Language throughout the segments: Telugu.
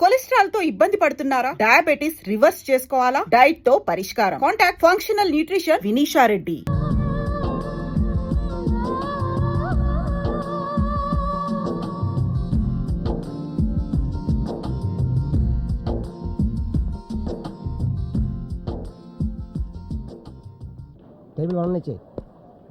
కొలెస్ట్రాల్తో ఇబ్బంది పడుతున్నారా? డయాబెటిస్ రివర్స్ చేసుకోవాలా? డైట్తో పరిష్కారం. Contact functional nutrition Vinisha Reddy. Table one నుంచి.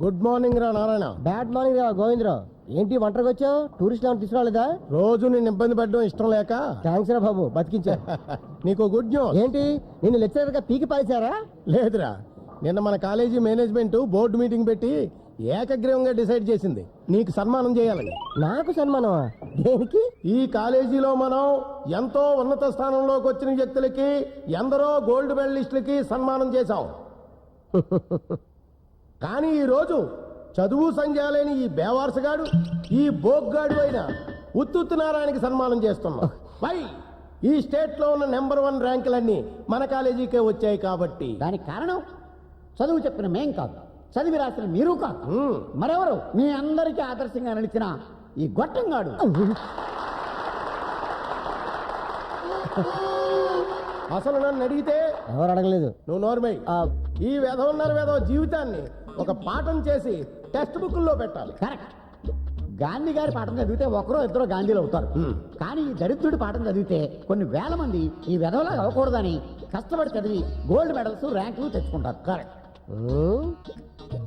గుడ్ మార్నింగ్ రా నారాయణ. బ్యాడ్ మార్నింగ్ రా గోవిందరావు. ఏంటి ఒంటరికి వచ్చావు? టూరిస్ట్ ఏమైనా తీసుకురాలేదా? రోజు నేను ఇబ్బంది పెట్టడం ఇష్టం లేక. థ్యాంక్స్ రా బాబు బతికించా. నీకు గుడ్ న్యూస్. ఏంటి? నిన్ను లెక్చరర్గా పీకి పారేశారా? లేదురా. నిన్న మన కాలేజీ మేనేజ్మెంట్ బోర్డు మీటింగ్ పెట్టి ఏకగ్రీవంగా డిసైడ్ చేసింది. నీకు సన్మానం చేయాలని. నాకు సన్మానమా? దేనికి? ఈ కాలేజీలో మనం ఎంతో ఉన్నత స్థానంలోకి వచ్చిన వ్యక్తులకి ఎందరో గోల్డ్ మెడలిస్టులకి సన్మానం చేశాం. కానీ ఈ రోజు చదువు సంధ్యాలేని ఈ బేవార్సగాడు ఈ బోగ్గాడు అయిన ఉత్తుత్తు నారాయణకి సన్మానం చేస్తున్నాం. పై ఈ స్టేట్లో ఉన్న నెంబర్ వన్ ర్యాంకులన్నీ మన కాలేజీకే వచ్చాయి కాబట్టి. దానికి కారణం? చదువు చెప్పిన మేం కాదు చదివి రాసిన మీరు కాదు. మరెవరు? మీ అందరికీ ఆదర్శంగా నడిచిన ఈ గొట్టంగాడు. అసలు నన్ను అడిగితే ఎవరు అడగలేదు? నువ్వు నోర్మై. ఈ వెధవన్నర వెధవ జీవితాన్ని ఒక పాఠం చేసి టెక్స్ట్ బుక్లో పెట్టాలి. కరెక్ట్. గాంధీ గారి పాఠం చదివితే ఒకరో ఇద్దరు గాంధీలు అవుతారు. కానీ ఈ దరిద్రుడి పాఠం చదివితే కొన్ని వేల మంది ఈ వెధవలా అవ్వకూడదని కష్టపడి చదివి గోల్డ్ మెడల్స్ ర్యాంకులు తెచ్చుకుంటారు. కరెక్ట్.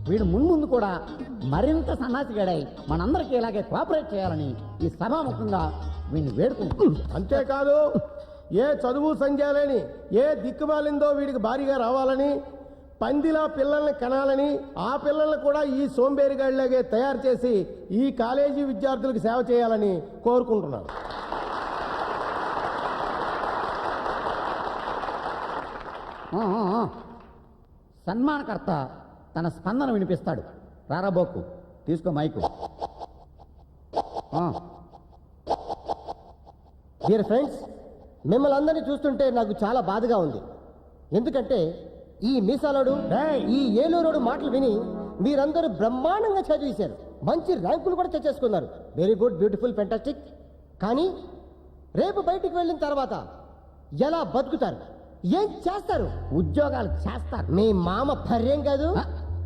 వీడు మున్ముందు కూడా మరింత సన్నాసిగాడై మనందరికీ ఇలాగే కోఆపరేట్ చేయాలని ఈ సభాముఖంగా వీడిని వేడుకుంటున్నాం అంతేకాదు ఏ చదువు సంధ్యాలని ఏ దిక్కుమాలిందో వీడికి భారీగా రావాలని పందిలా పిల్లల్ని కనాలని ఆ పిల్లల్ని కూడా ఈ సోంబేరిగాళ్ళగే తయారు చేసి ఈ కాలేజీ విద్యార్థులకు సేవ చేయాలని కోరుకుంటున్నాను. సన్మానకర్త తన స్పందన వినిపిస్తాడు. రారాబోకు తీసుకో మైకు. ఆ, డియర్ ఫ్రెండ్స్ మిమ్మల్ని అందరినీ చూస్తుంటే నాకు చాలా బాధగా ఉంది. ఎందుకంటే ఈ మీసాలోడు! ఈ ఏలూరోడు మాటలు విని మీరందరూ బ్రహ్మాండంగా చదివేశారు. మంచి ర్యాంకులు కూడా తెచ్చేసుకున్నారు. వెరీ గుడ్ బ్యూటిఫుల్ ఫెంటాస్టిక్ కానీ రేపు బయటికి వెళ్ళిన తర్వాత ఎలా బతుకుతారు? ఏం చేస్తారు? ఉద్యోగాలు చేస్తారు. మీ మామ పర్యం కాదు?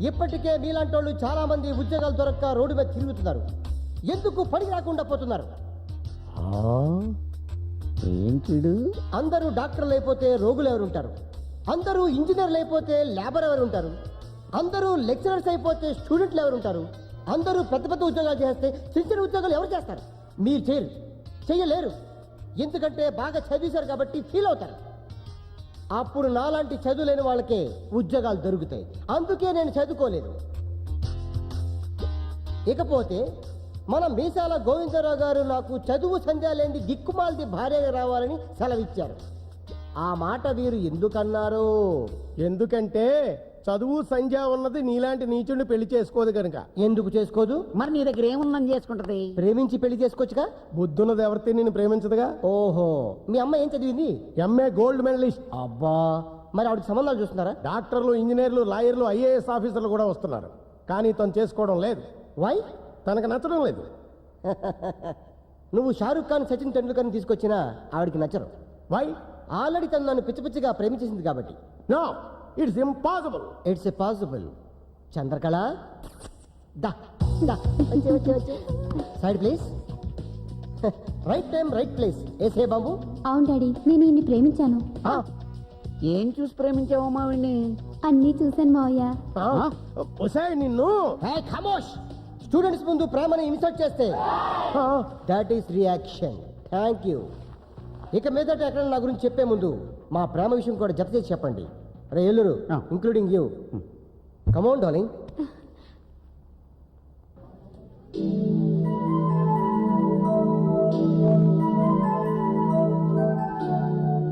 ఇప్పటికే మీలాంటి వాళ్ళు చాలా మంది ఉద్యోగాలు దొరక్క రోడ్డు మీద తిరుగుతున్నారు. ఎందుకు పని రాకుండా పోతున్నారు? అందరూ డాక్టర్లు అయిపోతే రోగులు ఎవరు ఉంటారు అందరూ ఇంజనీర్లు అయిపోతే లేబర్ ఎవరు ఉంటారు? అందరూ లెక్చరర్స్ అయిపోతే స్టూడెంట్లు ఎవరు ఉంటారు? అందరూ పెద్ద పెద్ద ఉద్యోగాలు చేస్తే చిన్న చిన్న ఉద్యోగాలు ఎవరు చేస్తారు? మీరు చేయరు. చెయ్యలేరు ఎందుకంటే బాగా చదివేశారు కాబట్టి ఫీల్ అవుతారు. అప్పుడు నాలాంటి చదువు లేని వాళ్ళకే ఉద్యోగాలు దొరుకుతాయి. అందుకే నేను చదువుకోలేదు. ఇకపోతే మన మీసాల గోవిందరావు గారు నాకు చదువు సంధ్యాలేని దిక్కుమాలది భార్యగా రావాలని సెలవిచ్చారు. ఆ మాట వీరు ఎందుకన్నారు? ఎందుకంటే చదువు సంధ్య ఉన్నది నీలాంటి నీచుడిని పెళ్ళి చేసుకోదు కనుక ఎందుకు చేసుకోదు? మరి నీ దగ్గర ఏముందని చేసుకుంటది? ప్రేమించి పెళ్ళి చేసుకోవచ్చుగా? బుద్ధున్నది ఎవరితే నేను ప్రేమించదుగా? ఓహో. మీ అమ్మ ఏం చదివింది? ఎంఏ గోల్డ్ మెడలిస్ట్ అబ్బా. మరి ఆవిడకి సంబంధాలు చూస్తున్నారా? డాక్టర్లు ఇంజనీర్లు లాయర్లు ఐఏఎస్ ఆఫీసర్లు కూడా వస్తున్నారు. కానీ తను చేసుకోవడం లేదు. వై తనకు నచ్చడం లేదు. నువ్వు షారుఖ్ ఖాన్ సచిన్ టెండూల్కర్ని తీసుకొచ్చినా ఆవిడకి నచ్చరు. వై ఆల్రెడీ తను నన్ను పిచ్చి పిచ్చిగా ప్రేమించేసింది కాబట్టి. No it's impossible it's possible Chandrakala దా దా. వచ్చే వచ్చే వచ్చే. Side please right time right place ఏసే బాబు? అవును డాడీ. నేను ఈయన్ని ప్రేమించాను. ఏం చూసి ప్రేమించావో మా వీడిని అన్నీ చూశాను మావయ్య. ఒసాయ్ నిన్ను. హే ఖమోష్! స్టూడెంట్స్ ముందు ప్రేమని ఇన్సల్ట్ చేస్తే. That is reaction thank you ఇక మీదట ఎక్కడ నా గురించి చెప్పే ముందు మా ప్రేమ విషయం కూడా జత చేసి చెప్పండి. రే ఎల్లురు. ఇంక్లూడింగ్ యూ కమౌన్ డార్లింగ్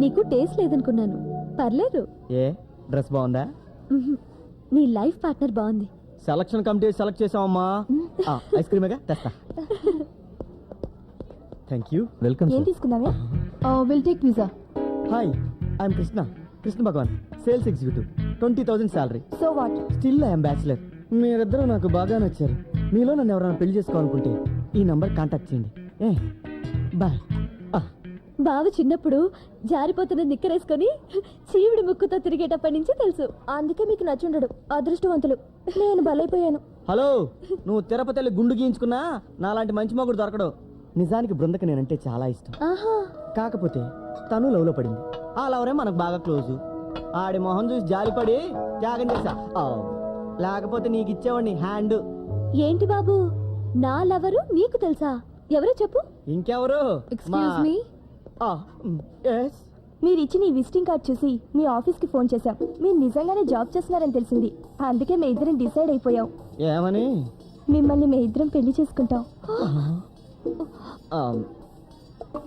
నీకు టేస్ట్ లేదనుకున్నాను. పర్లేదు. ఏ డ్రెస్ బాగుందా. నీ లైఫ్ పార్ట్నర్ బాగుంది. సెలక్షన్ కమిటీ సెలెక్ట్ చేసావమ్మా. ఆ, ఐస్ క్రీమేగా తెస్తా. థ్యాంక్ యూ వెల్కమ్ ఏం తీసుకున్నావే? Will take pizza hi I'm Krishna Krishna Bhagavan sales executive twenty thousand salary so what still I'm bachelor మీరిద్దరూ నాకు బాగా నచ్చారు. మీలో నన్ను ఎవరైనా పెళ్ళి చేసుకోవాలనుకుంటే ఈ నంబర్ కాంటాక్ట్ చేయండి. ఏ? బాయ్. బావ చిన్నప్పుడు జారిపోతున్న నిక్కరేసుకొని చీవిడి ముక్కుతో తిరిగేటప్పటి నుంచి తెలుసు. అందుకే మీకు నచ్చుండడు అదృష్టవంతులు. నేను బలైపోయాను. హలో నువ్వు తిరుపతి గుండు గీయించుకున్నా నాలాంటి మంచి మొగుడు దొరకడు. నిజానికి బృందకి నేనంటే చాలా ఇష్టం. ఆహా. కాకపోతే తను లవ్లో పడింది. ఆ లవరే మనకు బాగా క్లోజు ఆడి మొహం చూసి జాలిపడి త్యాగం చేశా. ఆ, లేకపోతే నీకు ఇచ్చేవాడిని హ్యాండ్ ఏంటి బాబు? నా లవరు నీకు తెలుసా? ఎవరో చెప్పు. ఇంకెవరు? ఎక్స్క్యూజ్ మీ ఎస్ మీరు ఇచ్చిన ఈ విజిటింగ్ కార్డ్ చూసి మీ ఆఫీస్కి ఫోన్ చేశాం. మీరు నిజంగానే జాబ్ చేస్తున్నారని తెలిసింది. అందుకే మీ ఇద్దరం డిసైడ్ అయిపోయాం. ఏమని? మిమ్మల్ని మీ ఇద్దరం పెళ్ళి చేసుకుంటాం.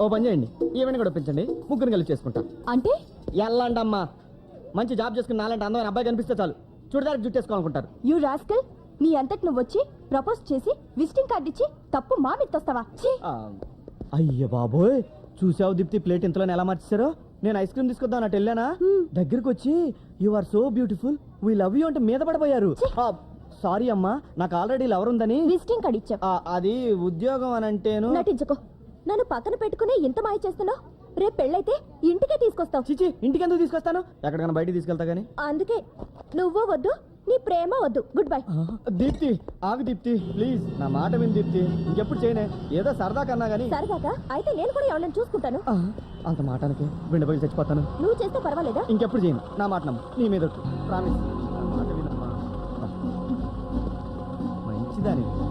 ఓ పని చేయండి. ఈవెంట్ కూడా ఒప్పించండి. ముగ్గురు కలిసి చేసుకుంటా. అంటే? ఎల్లండి అమ్మా మంచి జాబ్ చేసుకుని నాలంటే అందమైన అబ్బాయి కనిపిస్తే చాలు. చూడదానికి జుట్టేసుకోవాలనుకుంటారు. యూ రాస్కల్ నీ అంతటి నువ్వు వచ్చి ప్రపోజ్ చేసి విజిటింగ్ కార్డ్ ఇచ్చి తప్పు మా మీద తోస్తావా ఛీ! ఆ, అయ్య బాబోయ్! చూసావు దీప్తి ప్లేట్ ఇంతలో ఎలా మార్చేశారో? నేను ఐస్ క్రీమ్ తీసుకొద్దాం అన్నట్టు వెళ్ళానా? దగ్గరికి వచ్చి you are so beautiful. We love you అంటే మీద పడిపోయారు. సారీ అమ్మా. నాకు ఆల్రెడీ లవర్ ఉందని. విజిటింగ్ కార్డ్ ఇచ్చావు. ఆ, అది ఉద్యోగం అని అంటేను. నటించుకో. నన్ను పక్కన పెట్టుకుని ఎంత మాయ చేస్తున్నావు? రేపు పెళ్ళైతే ఇంటికే తీసుకొస్తావు. చిచి ఇంటికి ఎందుకు తీసుకొస్తాను? ఎక్కడికైనా బయటికి తీసుకెళ్తా గానీ. అందుకే నువ్వు వద్దు నీ ప్రేమ వద్దు. గుడ్ బై దీప్తి ఆగు దీప్తి ప్లీజ్. నా మాట విని దీప్తి. ఇంకెప్పుడు చేయనే? ఏదో సరదా కన్నా గానీ. సరదాగా అయితే నేను కూడా ఎవరైనా చూసుకుంటాను. ఆ, అంత మాటానికి బిండపల్లి చచ్చిపోతాను. నువ్వు చేస్తే పర్వాలేదా? ఇంకెప్పుడు చేయను. నా మాట నమ్ము. నీ మీద ప్రామిస్ మాట వినమ్మా మంచిదాని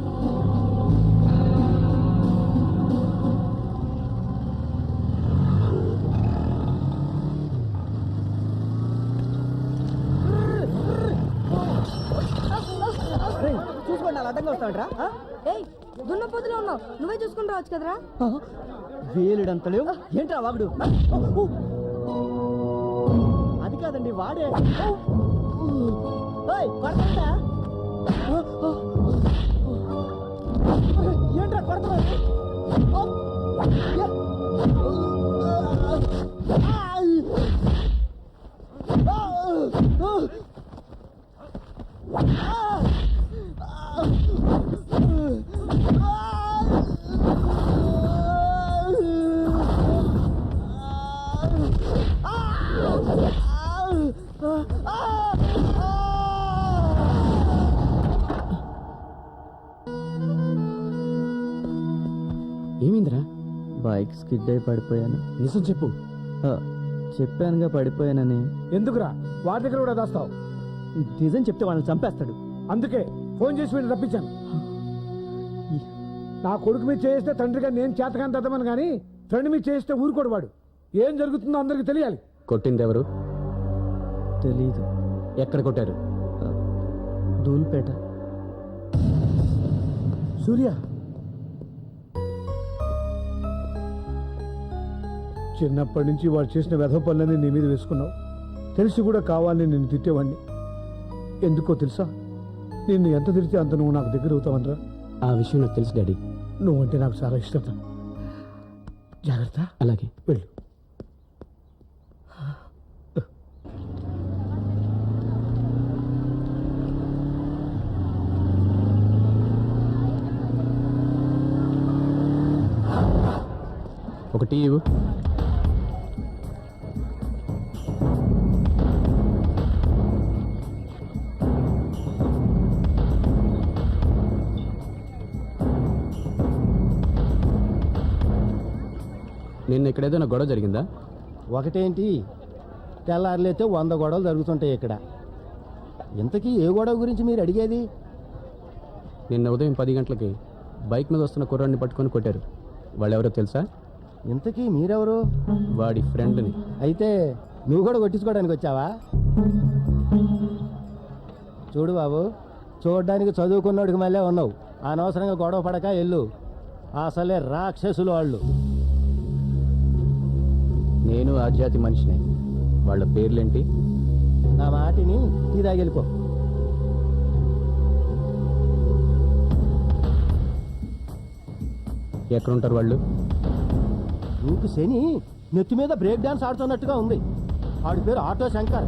చూసుకోండి అలా ఏయ్ దున్న పొద్దులో ఉన్నావు. నువ్వే చూసుకుని రావచ్చు కదరా. వేలుడంతలు ఏంట్రా వాగుడు అది కాదండి వాడే. కొడతా ఏంట్రా కొడతా బైక్ స్కిడ్ అయి పడిపోయాను. నిజం చెప్పు. ఆ, చెప్పానుగా పడిపోయానని. ఎందుకురా? వాడి దగ్గర కూడా దాస్తావు. నిజం చెప్తే వాళ్ళని చంపేస్తాడు. అందుకే ఫోన్ చేసి వీళ్ళు రప్పించాను. నా కొడుకు మీద చేస్తే తండ్రిగా నేను చేతకాని తద్దమని కానీ ఫ్రెండ్ మీద చేస్తే ఊరుకోడు వాడు. ఏం జరుగుతుందో అందరికి తెలియాలి. కొట్టింది ఎవరు తెలీదు. ఎక్కడ కొట్టారు? ఆ, ధూల్పేట సూర్య చిన్నప్పటి నుంచి వాడు చేసిన వెధవ పనులన్నీ నీ మీద వేసుకున్నావు. తెలిసి కూడా కావాలని నిన్ను తిట్టేవాడిని. ఎందుకో తెలుసా? నిన్ను ఎంత తిరిగితే అంత నువ్వు నాకు దగ్గర అవుతావనరా ఆ విషయం నాకు తెలుసు డాడీ. నువ్వంటే నాకు చాలా ఇష్టం జాగ్రత్త. అలాగే. వెళ్ళు. ఒక టీ ఇవ్వు. ఇక్కడ ఏదైనా గొడవ జరిగిందా? ఒకటేంటి? తెల్లారులైతే వంద గొడవలు జరుగుతుంటాయి ఇక్కడ. ఇంతకీ ఏ గొడవ గురించి మీరు అడిగేది? నిన్న ఉదయం పది గంటలకి బైక్ మీద వస్తున్న కుర్రాడిని పట్టుకొని కొట్టారు. వాళ్ళెవరో తెలుసా? ఇంతకీ మీరెవరు? వాడి ఫ్రెండ్ని. అయితే నువ్వు కూడా కొట్టించుకోవడానికి వచ్చావా? చూడు బాబు చూడడానికి చదువుకున్నోడికి మళ్ళీ ఉన్నావు. అనవసరంగా గొడవ పడక ఎల్లు అసలే రాక్షసులు వాళ్ళు. నేను ఆ జాతి మనిషిని. వాళ్ళ పేర్లేంటి? నా మాటిని టీ తాగెళ్ళిపో. ఎక్కడుంటారు వాళ్ళు? నీకు శని నెత్తి మీద బ్రేక్ డాన్స్ ఆడుతున్నట్టుగా ఉంది. ఆడి పేరు ఆటో శంకర్.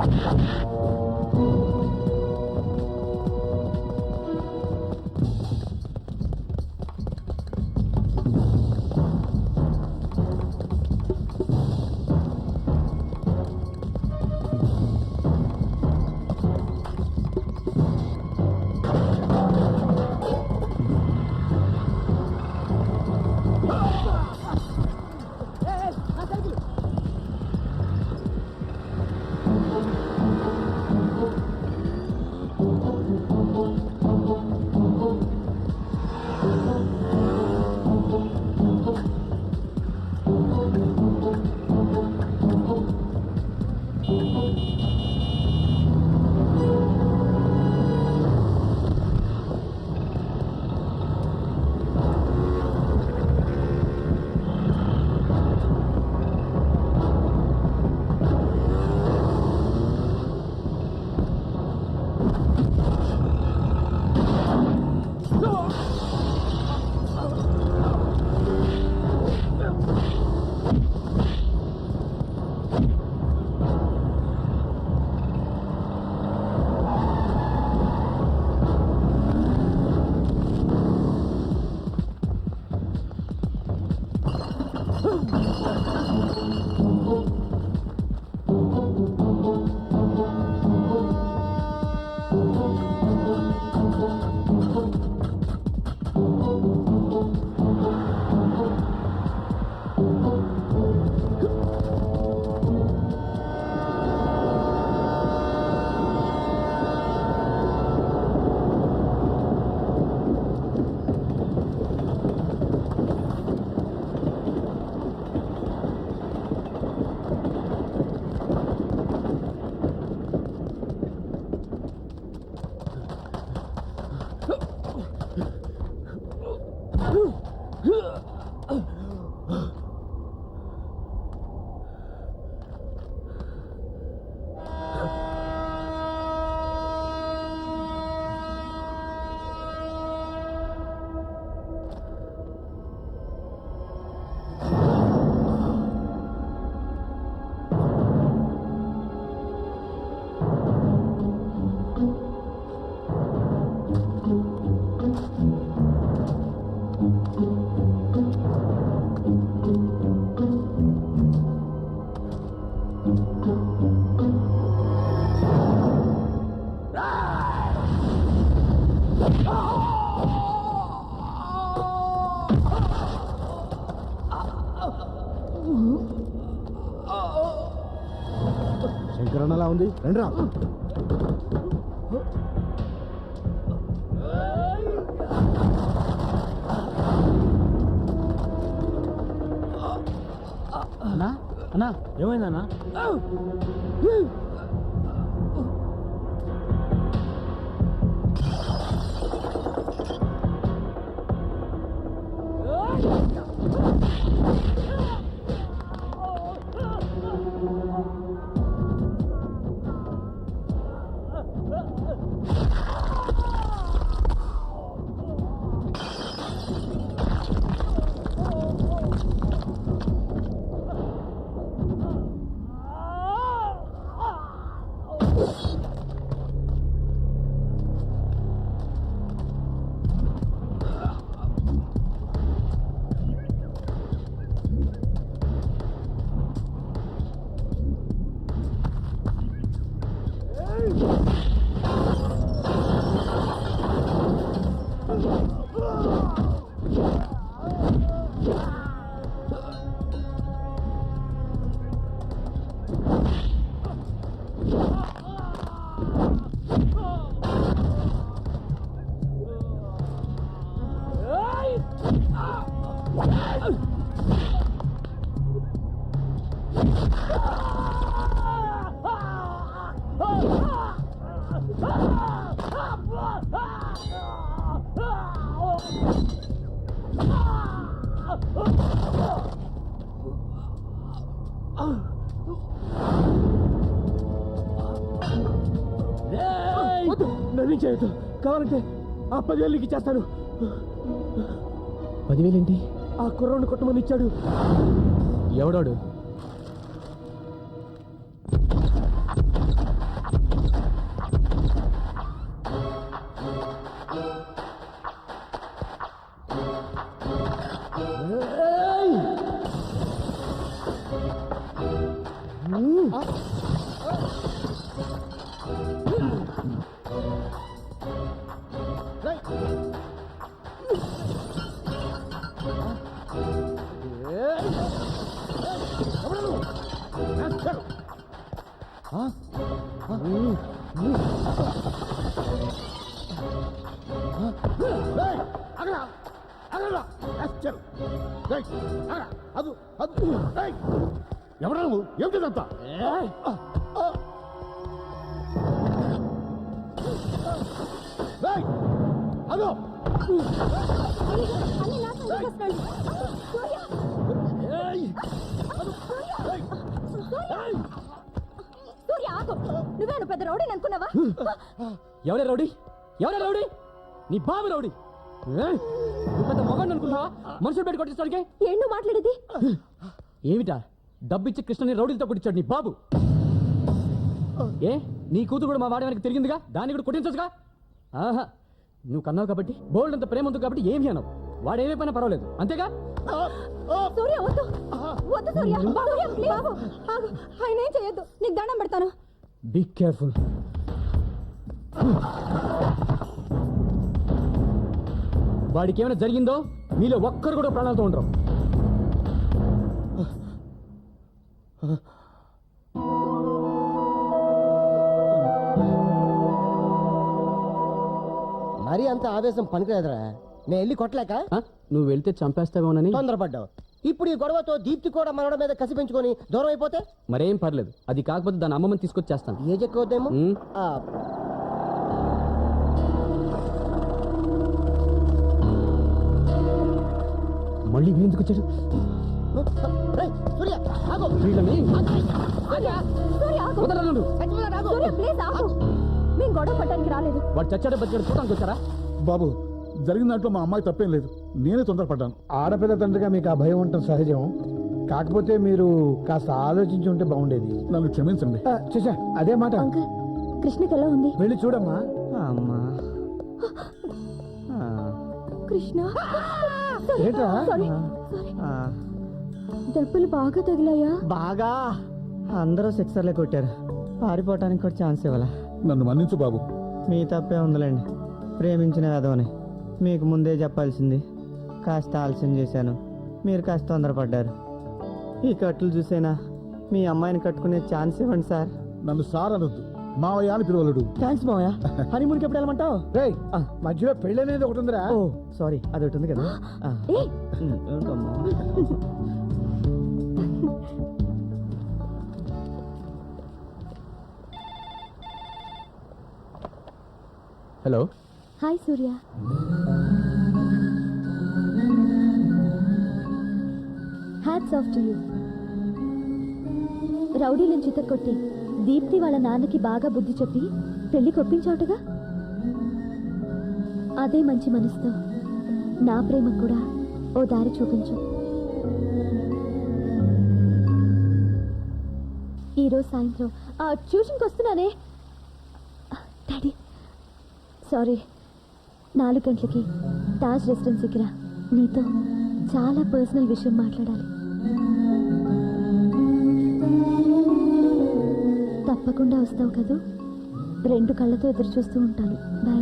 What? అలా ఉంది. రండి రా అన్నా అన్నా. ఏమైందన్నా? ఆ పదివేలు ఇచ్చేస్తాను. పదివేలేంటి? ఆ కుర్రోడిని కొట్టమని ఇచ్చాడు. ఎవడాడు? ఎవరా నువ్వు ఏమిటిదంతా అదో అన్ని నాశనం చేసేస్తున్నాడు. సూర్య! ఆగు నువ్వేను పెద్ద రౌడీ అనుకున్నావా? ఎవరే రౌడీ? ఎవరే రౌడీ? నీ బాబు రౌడీ! నువ్వు పెద్ద మొగండి అనుకున్నావా మనుషులు పెట్టి కొట్టించడానికి? ఏంటో మాట్లాడేది? ఏమిటా? డబ్బిచ్చి కృష్ణని రౌడీలతో పుట్టించాడు నీ బాబు. ఏ? నీ కూతురు కూడా మా వాడి వెనక్కి తిరిగిందిగా? దాన్ని కూడా కొట్టించచ్చుగా? ఆహా. నువ్వు కన్నావు కాబట్టి బోల్డ్ అంత ప్రేమ ఉంది కాబట్టి ఏమి అనవు. వాడు ఏమైపోయినా పర్వాలేదు. అంతేగా? సూర్య వద్దు. వద్దు సూర్య. సూర్య ప్లీజ్ ఆగు. ఆయన ఏం చేయొద్దు. నీకు దండం పెడతాను. బీ కేర్ఫుల్ వాడికి ఏమైనా జరిగిందో మీలో ఒక్కరు కూడా ప్రాణాలతో ఉండరు. మరీ అంత ఆవేశం పనికిలేదురా నేను వెళ్ళి కొట్టలేక? నువ్వు వెళ్తే చంపేస్తావేమోనని? తొందరపడ్డావు. ఇప్పుడు ఈ గొడవతో దీప్తి కూడా మనోడ మీద కసి పెంచుకొని దూరం అయిపోతే? మరేం పర్లేదు. అది కాకపోతే దాని అమ్మమ్మని తీసుకొచ్చి చేస్తాను ఏజ్ ఎక్కువద్దేమో ఉమ్. ఆ, మళ్ళీ వీళ్ళెందుకు వచ్చాడు రేయ్, సూర్య ఆగు. వీళ్ళని? సూర్య సూర్య ఆగు. వదలరు. సూర్య ప్లీజ్ ఆగు. మేము గొడవ పట్టడానికి రాలేదు. వాడు చచ్చాడు బచ్చాడు చూడడానికి వచ్చారా? బాబు జరిగిన దాంట్లో మా అమ్మాయి తప్పేం లేదు. నేనే తొందరపడ్డాను. ఆడపిల్ల తండ్రిగా మీకు ఆ భయం ఉండటం సహజం. కాకపోతే మీరు కాస్త ఆలోచించి ఉంటే బాగుండేది. నన్ను క్షమించండి. ఆ, చూసా అదే మాట. అంకుల్ కృష్ణకి ఎలా ఉంది? వెళ్ళి చూడమ్మా. అమ్మా. కృష్ణ? ఏంట్రా? సారీ సారీ దెబ్బలు బాగా తగిలాయా? బాగా. అందరూ సిక్సర్లే కొట్టారు. పారిపోవటానికి కూడా ఛాన్స్ ఇవ్వాల? నన్ను మన్నించు బాబు. మీ తప్పే ఉందిలేండి. ప్రేమించిన వేదవని మీకు ముందే చెప్పాల్సింది. కాస్త ఆలస్యం చేశాను. మీరు కాస్త తొందరపడ్డారు. ఈ కట్లు చూసేనా? మీ అమ్మాయిని కట్టుకునే ఛాన్స్ ఇవ్వండి సార్. నన్ను సార్ అనొద్దు. మావయ్య అని పిలవలుడు. థ్యాంక్స్ మావయ్య. హనీమూన్కి ఎప్పుడు వెళ్ళమంటావు? మధ్యలో పెళ్ళి అనేది ఒకటి ఉందిరా. ఓ సారీ అది ఒకటి ఉంది కదా. ఆ. ఏంటమ్మా? Hello? Hi Surya. Hats off to you రౌడీలను చితకొట్టి దీప్తి వాళ్ళ నాన్నకి బాగా బుద్ధి చెప్పి పెళ్ళి కొప్పించావుటగా? అదే మంచి మనసుతో నా ప్రేమ కూడా ఓ దారి చూపించు. ఈరోజు సాయంత్రం ఆ ట్యూషన్కి వస్తున్నానే. Daddy sorry. నాలుగు గంటలకి తాజ్ రెసిడెన్సీకి రా నీతో చాలా పర్సనల్ విషయం మాట్లాడాలి. తప్పకుండా వస్తావు కదూ? రెండు కళ్ళతో ఎదురు చూస్తూ ఉంటాను. బాయ్.